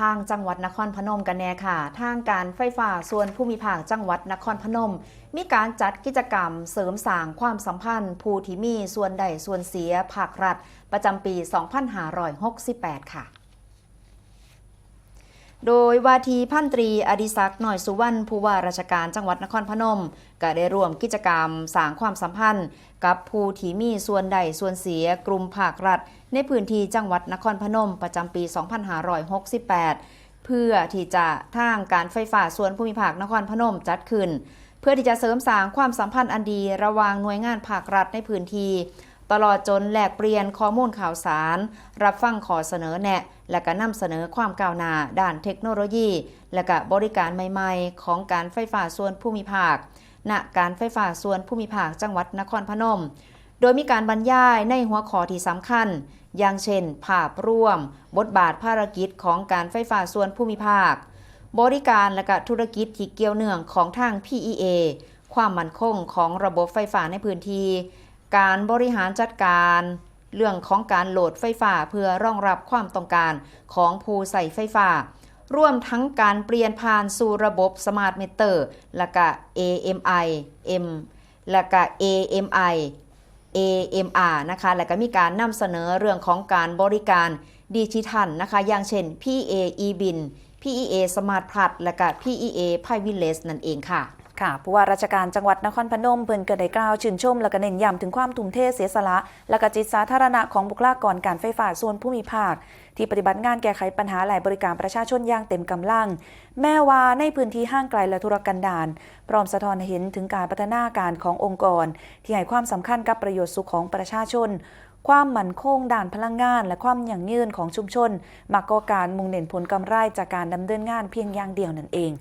ทางจังหวัดนครพนมกันแน่ค่ะ ทางการไฟฟ้าส่วนภูมิภาคจังหวัดนครพนม มีการจัดกิจกรรมเสริมสร้างความสัมพันธ์ ผู้ที่มีส่วนใดส่วนเสียภาครัฐ ประจำปี 2568 ค่ะ โดยวาทีพันตรีอดิศักดิ์หน่อยสุวรรณผู้ว่าราชการจังหวัดนครพนม ก็ได้ร่วมกิจกรรมสร้างความสัมพันธ์ กับผู้ที่มีส่วนใดส่วนเสียกลุ่มภาครัฐ ในพื้นที่จังหวัดนครพนม ประจำปี 2568 เพื่อที่จะทางการไฟฟ้าส่วนภูมิภาคนครพนมจัดขึ้น เพื่อที่จะเสริมสร้างความสัมพันธ์อันดี ระหว่างหน่วยงานภาครัฐในพื้นที่ ตลอดจนแลกเปลี่ยนข้อมูลข่าวสาร รับฟังขอเสนอแนะ และก็นำเสนอความก้าวหน้าด้านเทคโนโลยี และก็บริการใหม่ๆ ของการไฟฟ้าส่วนภูมิภาค ณ การไฟฟ้าส่วนภูมิภาคจังหวัดนครพนม โดยมีการบรรยายในหัวข้อที่สำคัญ อย่างเช่น ภาพร่วม บทบาทภารกิจของการไฟฟ้าส่วนภูมิภาค บริการและก็ธุรกิจที่เกี่ยวเนื่องของทาง PEA ความมั่นคงของระบบไฟฟ้าในพื้นที่ การบริหารจัดการ เรื่องของการโหลดไฟฟ้าเพื่อรองรับความต้องการของผู้ใส่ไฟฟ้าร่วมทั้งการเปลี่ยนผ่านสู่ระบบสมาร์ทเมเตอร์และก็ AMI M และก็ AMI AMR นะคะ และก็มีการนำเสนอเรื่องของการบริการดิจิทัลนะคะ อย่างเช่น PA eBin PEA Smart Plus และก็ PEA p i v i l a g e นั่นเองค่ะ ค่ะผู้ว่าราชการจังหวัดนครพนมเพิ่นก็ได้กล่าวชื่นชมและก็เน้นย้ำถึงความทุ่มเทเสียสละ และก็จิตสาธารณะของบุคลากรการไฟฟ้าส่วนภูมิภาค ที่ปฏิบัติงานแก้ไขปัญหาหลายบริการประชาชนอย่างเต็มกำลัง แม้ว่าในพื้นที่ห้างไกลและธุรกันดารพร้อมสะท้อนเห็นถึงการพัฒนาการขององค์กร ที่ให้ความสำคัญกับประโยชน์สุขของประชาชนความมั่นคงด้านพลังงาน และความยั่งยืนของชุมชนมากกว่าการมุ่งเน้นผลกำไรจากการดำเนินงานเพียงอย่างเดียวนั่นเอง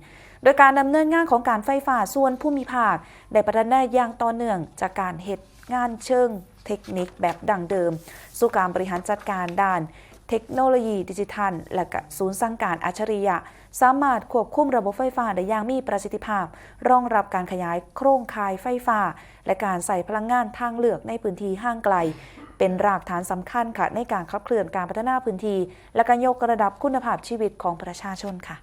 โดยการดำเนินงานของการไฟฟ้าส่วนภูมิภาคได้พัฒนาอย่างต่อเนื่องจากการเหตุงานเชิงเทคนิคแบบดั้งเดิม สู่การบริหารจัดการด้าน เทคโนโลยีดิจิทัล และก็ศูนย์สั่งการอัจฉริยะ สามารถควบคุมระบบไฟฟ้าได้อย่างมีประสิทธิภาพ รองรับการขยายโครงข่ายไฟฟ้า และการใส่พลังงานทางเลือกในพื้นที่ห่างไกล เป็นรากฐานสำคัญค่ะในการขับเคลื่อนการพัฒนาพื้นที่ และการยกระดับคุณภาพชีวิตของประชาชนค่ะ